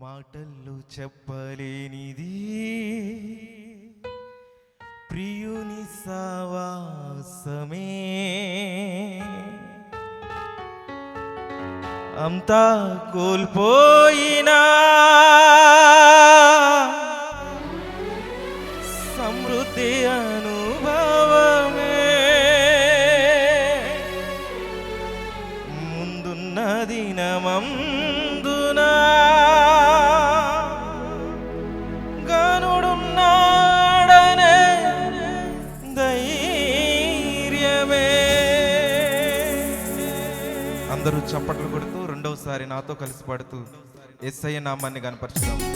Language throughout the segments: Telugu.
మాటల్లో చెప్పలేనిది. ప్రియుని సావాసమే అంతా కోల్పోయినా. అందరూ చప్పట్లు కొడుతూ రెండవసారి నాతో కలిసి పాడుతూ ఎస్ఐ నామాన్ని కనపరచుదాము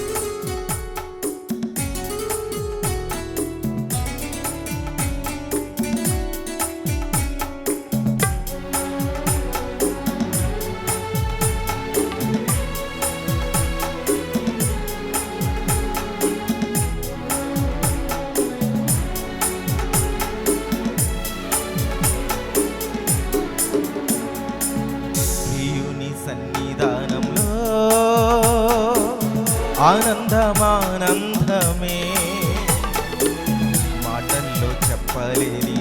ఆనందమానందమే. మాటల్లో చెప్పలేని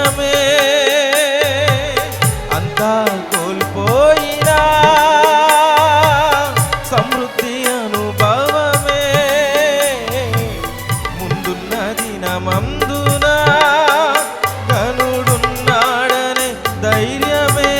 ధైర్యమే అంతా కోల్పోయినా సమృద్ధి అనుభవమే ముందున్న దినమందున కనుడున్నాడనే ధైర్యమే.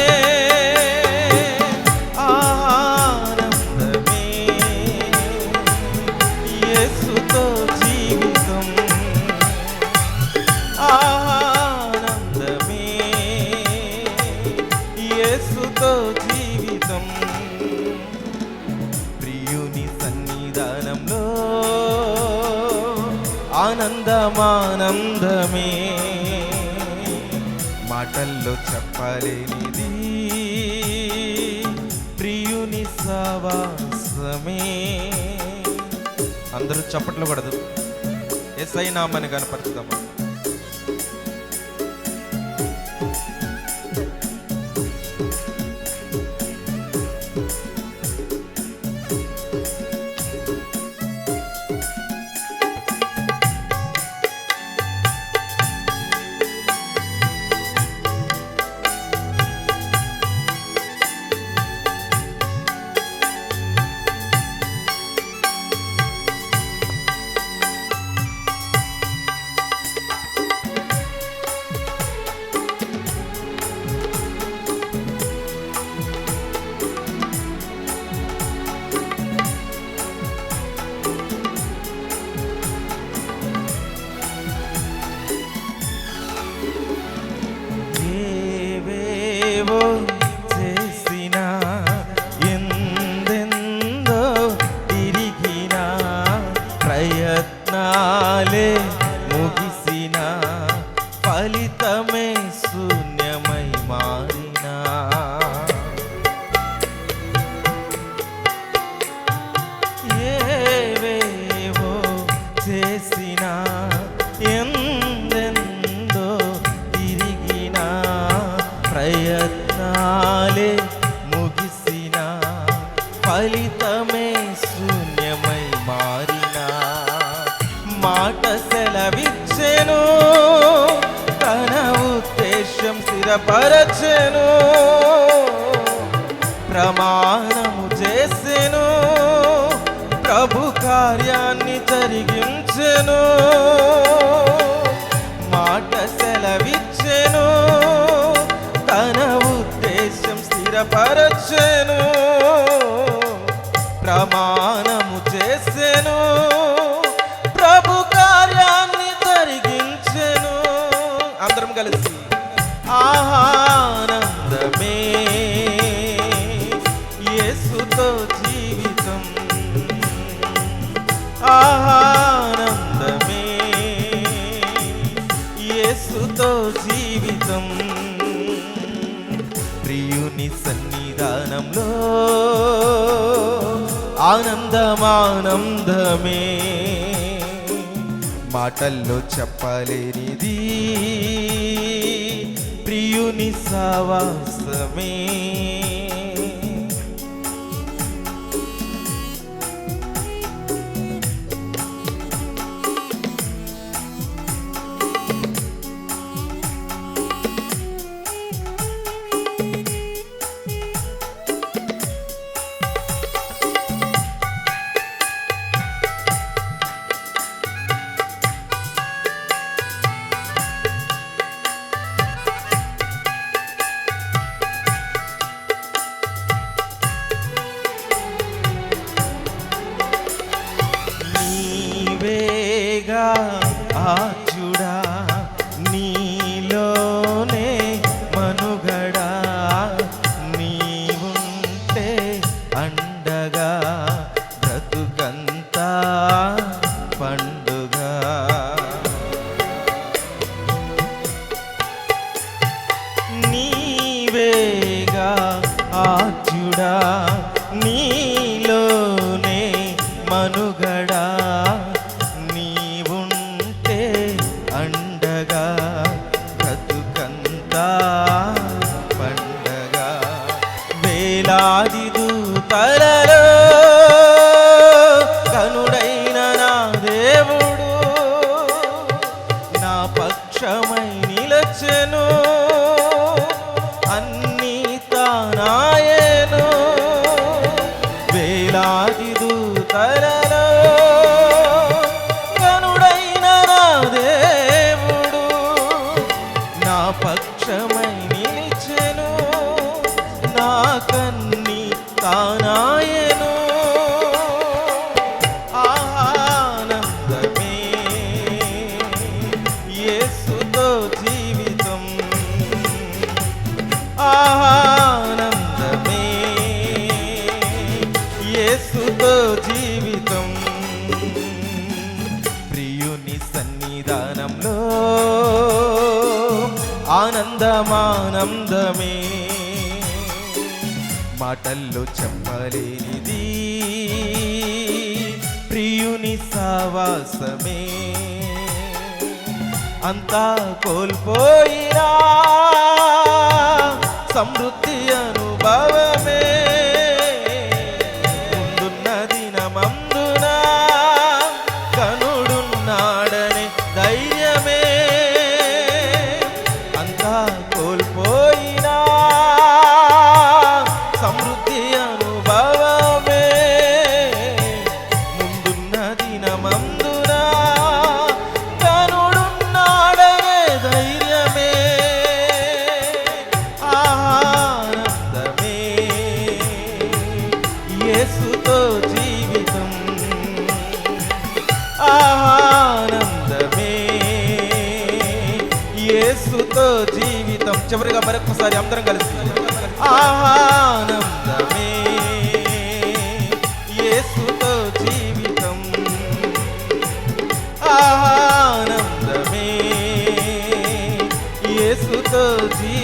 ఆనందమానందమే. మాటల్లో చెప్పలేనిది ప్రియుని సవాసమే అందరూ చప్పట్లు పడదు ఎస్ఐ నామని కనపరుచుదామా trouble స్థిరపరచెను ప్రమాణము చేసెను ప్రభు కార్యాన్ని జరిగించెను మాట సెలవిచ్చెను తన ఉద్దేశం స్థిరపరచెను ప్రమాణము చేసెను. ఆనందమే. మాటల్లో చెప్పలేనిది. ప్రియుని సవాసమే అండగా ఆనందమానందమే. మాటల్లో చెప్పలేనిది. ప్రియుని సావాసమే. అంతా కోల్పోయినా సమృద్ధి అను ఆనందమే. యేసుతో జీవితం. చివరిగా మరొకసారి అందరం కలిసి ఆనందమే. యేసుతో జీవితం. ఆనందమే. యేసుతో జీవితం